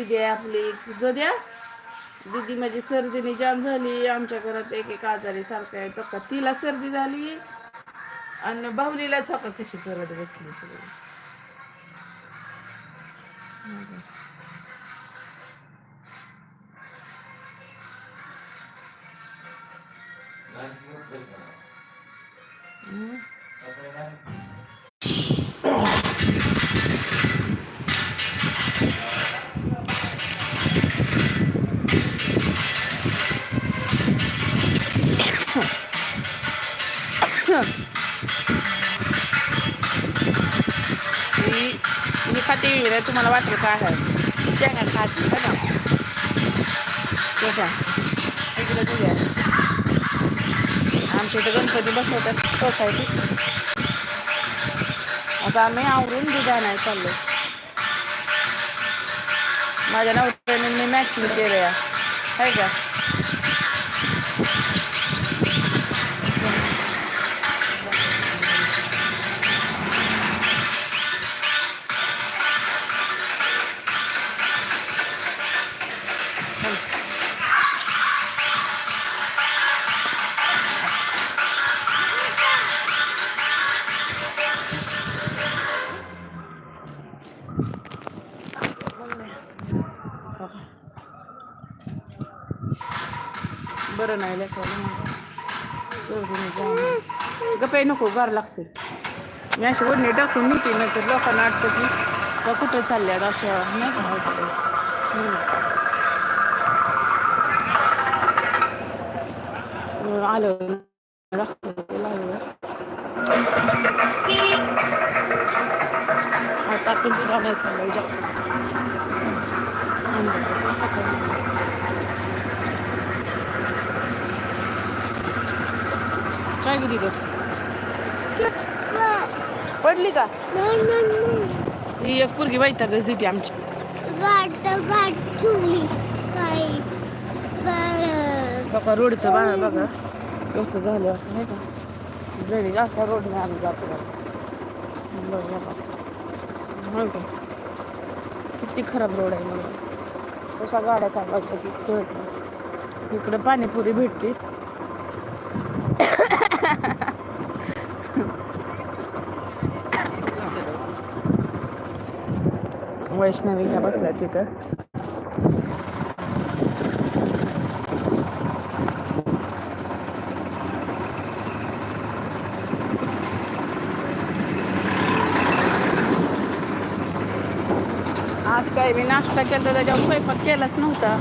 दिदी आहे आपली. जोद्या दिदी माझी सर्दीने जाम झाली. आमच्या घरात एक एक आजारी सारखं आहे. तो का तिला सर्दी झाली आणि बाहुलीला चौका कशी करत बसली तुला मी खाते तुम्हाला वाटेल काय आहे? शेंगा खाते है ना? इकडे आमच्या इथं गणपती बसवतात सोसायटी आता आम्ही आवरून दूध आणायला चाललो माझ्या नवऱ्याने मी मॅचिंग केलं आहे का? बरं नाही लेकराला गप्पे नको गार लागते मी अशी ओढणी टाकून नेते नंतर लोकांना वाटतं की का कुठे चालल्यात अशा? नाही का? होत आलं आता आपण दूध आणायचं जा सकाळी. काय गेली पडली का? ही एक पोरगी आमची. गाठ चुरली काय बर बघा रोडचं बघा बघा. कसं झालं नाही का? ड्रेनेज असा रोडने आम्ही जातो बघा. का? किती खराब रोड आहे. मला कशा गाड्या चालवायच्या नाही. इकडे पाणीपुरी भेटते. वैष्णवी ह्या बसल्या तिथं. आज काय मी नाश्ता केला तर त्याच्यावर स्वयंपाक केलाच नव्हता.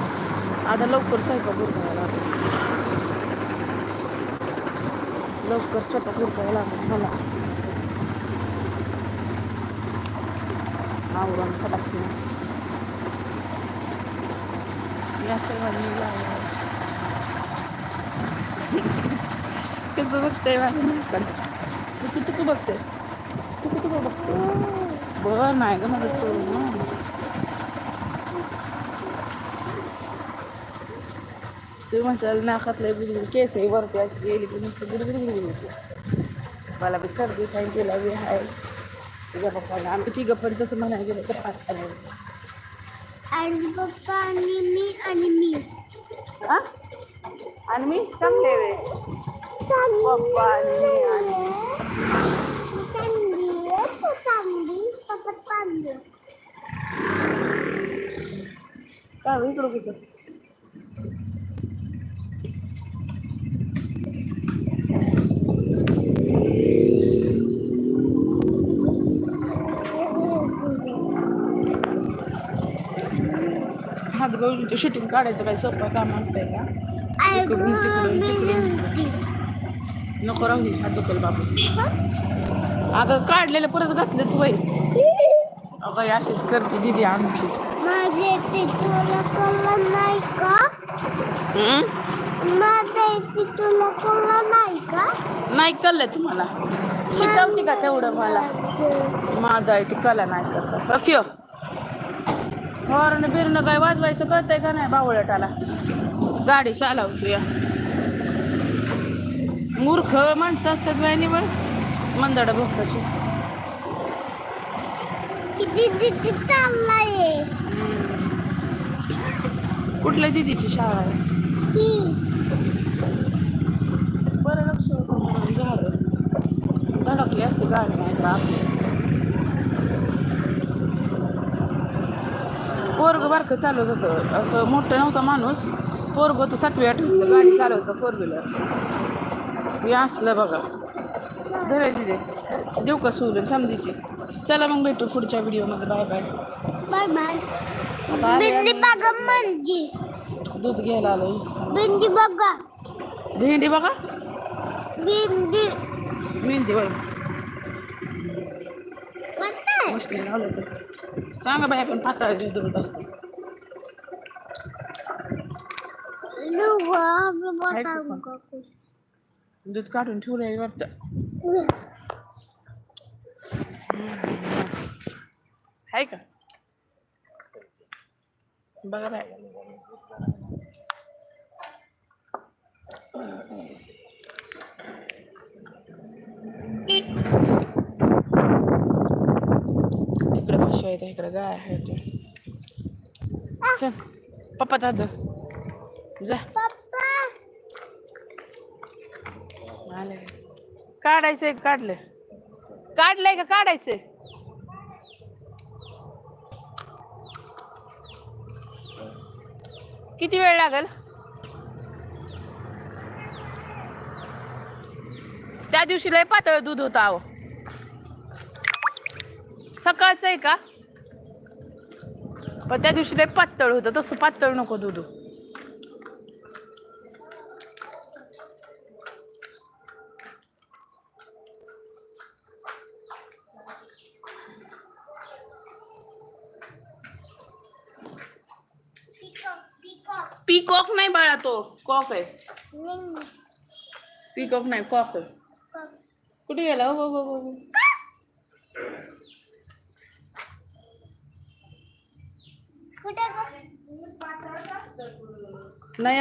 आता लवकर स्वयंपाक उरकायला लागला. लवकर स्वयंपाक उरकायला लागला मला. आवरण फटाकशी या सर्वांनी लावलं. कसं बघतंय माझ्या नाकाला तू किती तू बघते तू किती बघते बरं नाही गं माझं सोडून ना तू म्हणताल नाकातलं बिलकुल केस आहे वरती अशी गेली की नुसतं गुडगुड गुडगुड मला बी सर्दी साईन तिला बी आहे तुझ्या पप्पाला आम्ही तिघं पण तसं म्हणायला गेलं तर पाच आणि पप्पा आणि मी आणि मी. हा? आणि मी? चांगले वे. पप्पा आणि मी आणि काय इकडं कुठं गवळीचं शूटिंग काढायचं काही सोपं काम असतंय का? इकडून तिकडून तिकडून. नको राहू दे हात दुखल बाबू. अगं काढलेलं परत घातलंच वय. अगं ही अशीच करते दिदी आमची. नाही का? नाही कळलं तुम्हाला. शिकवते का तेवढं मला? माझं. आहे ती कला नाही करत रखियो हॉर्न बिरणं काय वाजवायचं कळतंय का नाही बावळटाला? गाडी चालवतो या मूर्ख माणसं असतात बायनीवर मंदड भोकाची. किती किती चाललाय? कुठल्या दिदीची शाळा आहे? ही. बरं लक्ष होतं म्हणून झालं धडकली असते गाडी नाही तर पोरग बारकं चालवत होतं. असं मोठं नव्हतं माणूस. पोरग होतं सातवी आठवीतलं. गाडी चालवत फोर व्हीलर हे असलं बघा. धरे तिथे. देऊ का सोडून? तिथे चला मग भेटू पुढच्या व्हिडिओमध्ये. Bye bye. Bye bye. आले भेंडी. बघा म्हणजे. दूध घ्यायला आलोय. भेंडी बघा भेंडी बघा भेंडी. मेहंदी बघ मशनी लावलं तर. सांगा बाई आपण पातळ ज्यूस दूध असतो. दूध काढून ठेवलंय वाटतं. आहे का? बघा बाय तिकडे पशु आहेत इकडे गाय आहेत चल पप्पा जात जा. आले. काढायचंय काढलं? काढलंय काढलंय का काढायचंय? किती वेळ लागेल? त्या दिवशी लय पातळ दूध होतं आहो. सकाळचं आहे का? पण त्या दिवशी लय पातळ होतं. तसं पातळ नको दूध. पिकॉक पिकॉक पीकॉक नाही बाळा तो. कॉक आहे. पीकॉक नाही कॉक आहे. कुठे गेला? हो, हो, हो, हो. कुठे नाही